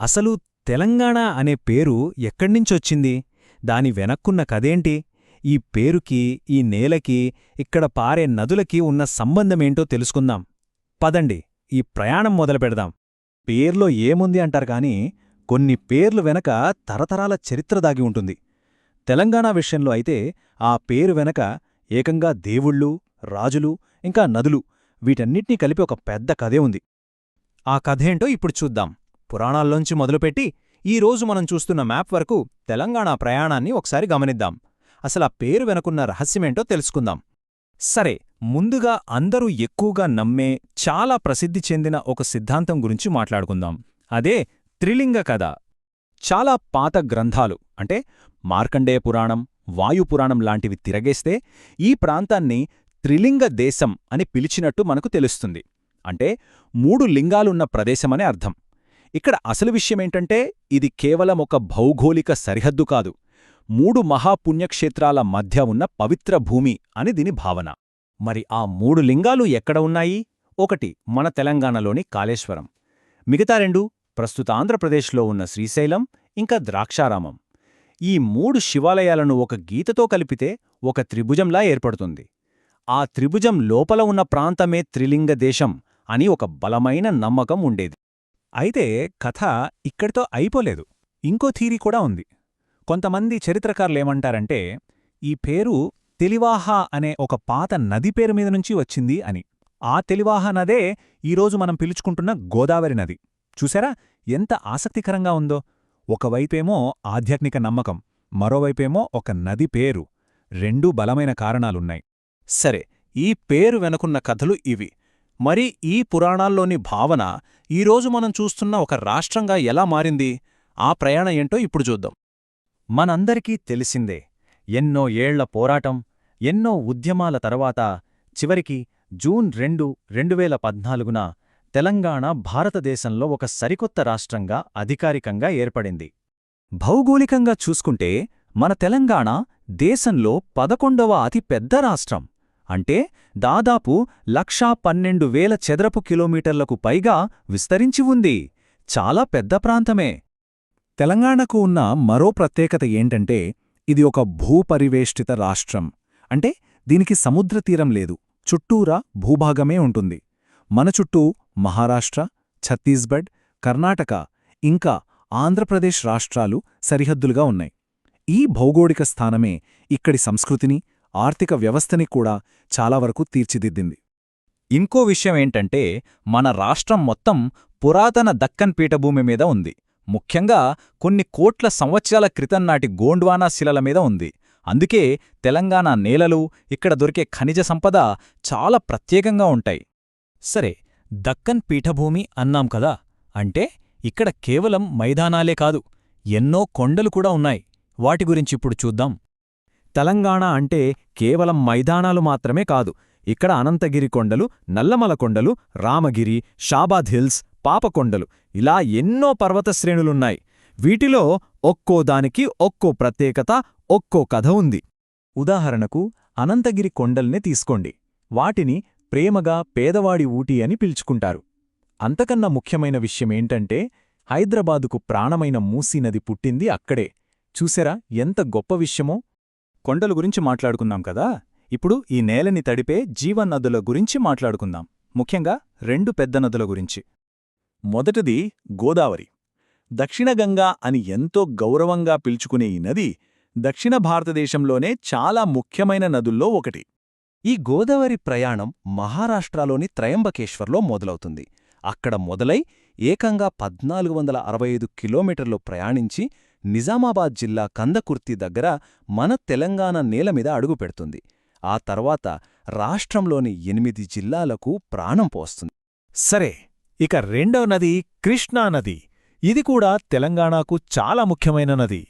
అసలు తెలంగాణ అనే పేరు ఎక్కడ్నించొచ్చింది? దాని వెనక్కున్న కదేంటి ఈ పేరుకి ఈ నేలకి ఇక్కడ పారే నదులకి ఉన్న సంబంధమేంటో తెలుసుకుందాం. పదండి ఈ ప్రయాణం మొదలుపెడదాం. పేర్లో ఏముంది అంటారు కానీ కొన్ని పేర్లు వెనక తరతరాల చరిత్ర దాగి ఉంటుంది. తెలంగాణ విషయంలో అయితే ఆ పేరు వెనక ఏకంగా దేవుళ్ళు రాజులు ఇంకా నదులు వీటన్నిటినీ కలిపి ఒక పెద్ద కథే ఉంది. ఆ కథేంటో ఇప్పుడు చూద్దాం. పురాణాల్లోంచి మొదలుపెట్టి ఈరోజు మనం చూస్తున్న మ్యాప్ వరకు తెలంగాణ ప్రయాణాన్ని ఒకసారి గమనిద్దాం. అసలా పేరు వెనుకున్న రహస్యమేంటో తెలుసుకుందాం. సరే ముందుగా అందరూ ఎక్కువగా నమ్మే చాలా ప్రసిద్ధి చెందిన ఒక సిద్ధాంతం గురించి మాట్లాడుకుందాం. అదే త్రిలింగ కథ. చాలా పాత గ్రంథాలు అంటే మార్కండేయ పురాణం వాయుపురాణం లాంటివి తిరగేస్తే ఈ ప్రాంతాన్ని త్రిలింగ దేశం అని పిలిచినట్టు మనకు తెలుస్తుంది. అంటే మూడు లింగాలున్న ప్రదేశమనే అర్థం. ఇక్కడ అసలు విషయమేంటంటే ఇది కేవలం ఒక భౌగోళిక సరిహద్దు కాదు. మూడు మహాపుణ్యక్షేత్రాల మధ్య ఉన్న పవిత్ర భూమి అని దీని భావన. మరి ఆ మూడు లింగాలు ఎక్కడ ఉన్నాయి? ఒకటి మన తెలంగాణలోని కాళేశ్వరం. మిగతా రెండు ప్రస్తుత ఆంధ్రప్రదేశ్లో ఉన్న శ్రీశైలం ఇంకా ద్రాక్షారామం. ఈ మూడు శివాలయాలను ఒక గీతతో కలిపితే ఒక త్రిభుజంలా ఏర్పడుతుంది. ఆ త్రిభుజం లోపల ఉన్న ప్రాంతమే త్రిలింగ దేశం అని ఒక బలమైన నమ్మకం ఉండేది. అయితే కథ ఇక్కడితో అయిపోలేదు. ఇంకో థీరీ కూడా ఉంది. కొంతమంది చరిత్రకారులేమంటారంటే ఈ పేరు తెలివాహ అనే ఒక పాత నది పేరు మీద నుంచి వచ్చింది అని. ఆ తెలివాహ నదే ఈరోజు మనం పిలుచుకుంటున్న గోదావరి నది. చూసారా? ఎంత ఆసక్తికరంగా ఉందో. ఒకవైపేమో ఆధ్యాత్మిక నమ్మకం మరోవైపేమో ఒక నది పేరు. రెండూ బలమైన కారణాలున్నాయి. సరే ఈ పేరు వెనుకున్న కథలు ఇవి. మరి ఈ పురాణాల్లోని భావన ఈరోజు మనం చూస్తున్న ఒక రాష్ట్రంగా ఎలా మారింది? ఆ ప్రయాణం ఏంటో ఇప్పుడు చూద్దాం. మనందరికీ తెలిసిందే ఎన్నో ఏళ్ళ పోరాటం ఎన్నో ఉద్యమాల తర్వాత చివరికి జూన్ రెండు రెండువేల పద్నాలుగున తెలంగాణ భారతదేశంలో ఒక సరికొత్త రాష్ట్రంగా అధికారికంగా ఏర్పడింది. భౌగోళికంగా చూసుకుంటే మన తెలంగాణ దేశంలో పదకొండవ అతిపెద్ద రాష్ట్రం. అంటే దాదాపు లక్షా పన్నెండు వేల చదరపు కిలోమీటర్లకు పైగా విస్తరించి ఉంది. చాలా పెద్ద ప్రాంతమే. తెలంగాణకు ఉన్న మరో ప్రత్యేకత ఏంటంటే ఇది ఒక భూపరివేష్టిత రాష్ట్రం. అంటే దీనికి సముద్రతీరం లేదు. చుట్టూరా భూభాగమే ఉంటుంది. మన చుట్టూ మహారాష్ట్ర ఛత్తీస్గఢ్ కర్ణాటక ఇంకా ఆంధ్రప్రదేశ్ రాష్ట్రాలు సరిహద్దులుగా ఉన్నాయి. ఈ భౌగోళిక స్థానమే ఇక్కడి సంస్కృతిని ఆర్థిక వ్యవస్థని కూడా చాలా వరకు తీర్చిదిద్దింది. ఇంకో విషయమేంటంటే మన రాష్ట్రం మొత్తం పురాతన దక్కన్ పీఠభూమి మీద ఉంది. ముఖ్యంగా కొన్ని కోట్ల సంవత్సరాల క్రితం నాటి గోండ్వానా శిలల మీద ఉంది. అందుకే తెలంగాణ నేలలు ఇక్కడ దొరికే ఖనిజ సంపద చాలా ప్రత్యేకంగా ఉంటాయి. సరే దక్కన్ పీఠభూమి అన్నాం కదా? అంటే ఇక్కడ కేవలం మైదానాలే కాదు ఎన్నో కొండలు కూడా ఉన్నాయి. వాటి గురించిప్పుడు చూద్దాం. తెలంగాణ అంటే కేవలం మైదానాలు మాత్రమే కాదు ఇక్కడ అనంతగిరి కొండలు నల్లమల కొండలు రామగిరి షాబాద్ హిల్స్ పాపకొండలు ఇలా ఎన్నో పర్వతశ్రేణులున్నాయి వీటిలో ఒక్కో దానికి ఒక్కో ప్రత్యేకత ఒక్కో కథ ఉంది. ఉదాహరణకు అనంతగిరి కొండల్నే తీసుకోండి. వాటిని ప్రేమగా పేదవాడి ఊటి అని పిలుచుకుంటారు. అంతకన్నా ముఖ్యమైన విషయమేంటంటే హైదరాబాదుకు ప్రాణమైన మూసీనది పుట్టింది అక్కడే. చూసెరా ఎంత గొప్ప విషయమో? కొండల గురించి మాట్లాడుకున్నాం కదా? ఇప్పుడు ఈ నేలని తడిపే జీవనదుల గురించి మాట్లాడుకుందాం. ముఖ్యంగా రెండు పెద్ద నదుల గురించి. మొదటిది గోదావరి. దక్షిణగంగా అని ఎంతో గౌరవంగా పిలుచుకునే ఈ నది దక్షిణ భారతదేశంలోనే చాలా ముఖ్యమైన నదుల్లో ఒకటి. ఈ గోదావరి ప్రయాణం మహారాష్ట్రలోని త్రయంబకేశ్వర్లో మొదలవుతుంది. అక్కడ మొదలై ఏకంగా పద్నాలుగు వందల అరవై ఐదు కిలోమీటర్లు ప్రయాణించి నిజామాబాద్ జిల్లా కందకుర్తి దగ్గర మన తెలంగాణ నేల మీద అడుగుపెడుతుంది ఆ తర్వాత రాష్ట్రంలోని ఎనిమిది జిల్లాలకు ప్రాణం పోస్తుంది. సరే ఇక రెండవ నది కృష్ణానది ఇది కూడా తెలంగాణకు చాలా ముఖ్యమైన నది.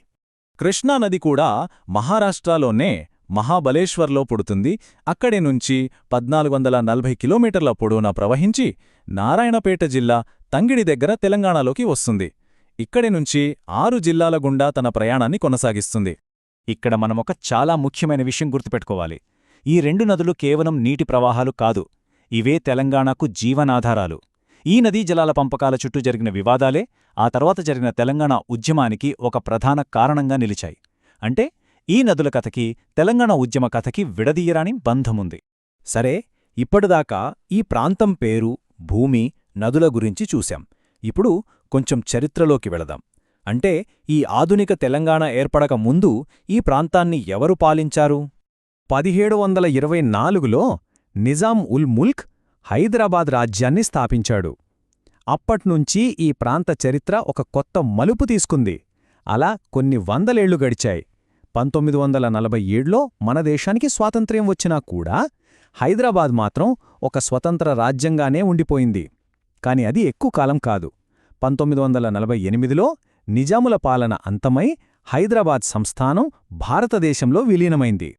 కృష్ణానది కూడా మహారాష్ట్రలోనే మహాబలేశ్వర్లో పుడుతుంది. అక్కడి నుంచి పద్నాలుగు వందల నలభై కిలోమీటర్ల పొడవునా ప్రవహించి నారాయణపేట జిల్లా తంగిడి దగ్గర తెలంగాణలోకి వస్తుంది. ఇక్కడి నుంచి ఆరు జిల్లాల గుండా తన ప్రయాణాన్ని కొనసాగిస్తుంది. ఇక్కడ మనమొక చాలా ముఖ్యమైన విషయం గుర్తుపెట్టుకోవాలి. ఈ రెండు నదులు కేవలం నీటి ప్రవాహాలు కాదు ఇవే తెలంగాణకు జీవనాధారాలు. ఈ నదీ జలాల పంపకాల చుట్టూ జరిగిన వివాదాలే ఆ తర్వాత జరిగిన తెలంగాణ ఉద్యమానికి ఒక ప్రధాన కారణంగా నిలిచాయి. అంటే ఈ నదుల కథకి తెలంగాణ ఉద్యమ కథకి విడదీయరాని బంధముంది. సరే ఇప్పటిదాకా ఈ ప్రాంతం పేరు భూమి నదుల గురించి చూశాం. ఇప్పుడు కొంచెం చరిత్రలోకి వెళదాం. అంటే ఈ ఆధునిక తెలంగాణ ఏర్పడక ముందు ఈ ప్రాంతాన్ని ఎవరు పాలించారు? పదిహేడు వందల ఇరవై నాలుగులో నిజాం ఉల్ ముల్క్ హైదరాబాద్ రాజ్యాన్ని స్థాపించాడు. అప్పట్నుంచి ఈ ప్రాంత చరిత్ర ఒక కొత్త మలుపు తీసుకుంది. అలా కొన్ని వందలేళ్ళు గడిచాయి. పంతొమ్మిది వందల నలభై ఏడులో మన దేశానికి స్వాతంత్ర్యం వచ్చినా కూడా హైదరాబాద్ మాత్రం ఒక స్వతంత్ర రాజ్యంగానే ఉండిపోయింది. కాని అది ఎక్కువ కాలం కాదు. పంతొమ్మిది వందల నలభై ఎనిమిదిలో నిజాముల పాలన అంతమై హైదరాబాద్ సంస్థానం భారతదేశంలో విలీనమైంది.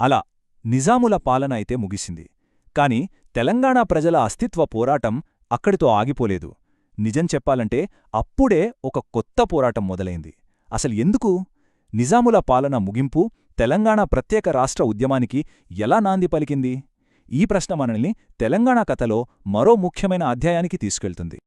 అలా నిజాముల పాలన అయితే ముగిసింది. కాని తెలంగాణ ప్రజల అస్తిత్వ పోరాటం అక్కడితో ఆగిపోలేదు. నిజం చెప్పాలంటే అప్పుడే ఒక కొత్త పోరాటం మొదలైంది. అసలు ఎందుకు? నిజాముల పాలన ముగింపు తెలంగాణ ప్రత్యేక రాష్ట్ర ఉద్యమానికి ఎలా నాంది పలికింది? ఈ ప్రశ్న మనల్ని తెలంగాణ కథలో మరో ముఖ్యమైన అధ్యాయానికి తీసుకెళ్తుంది.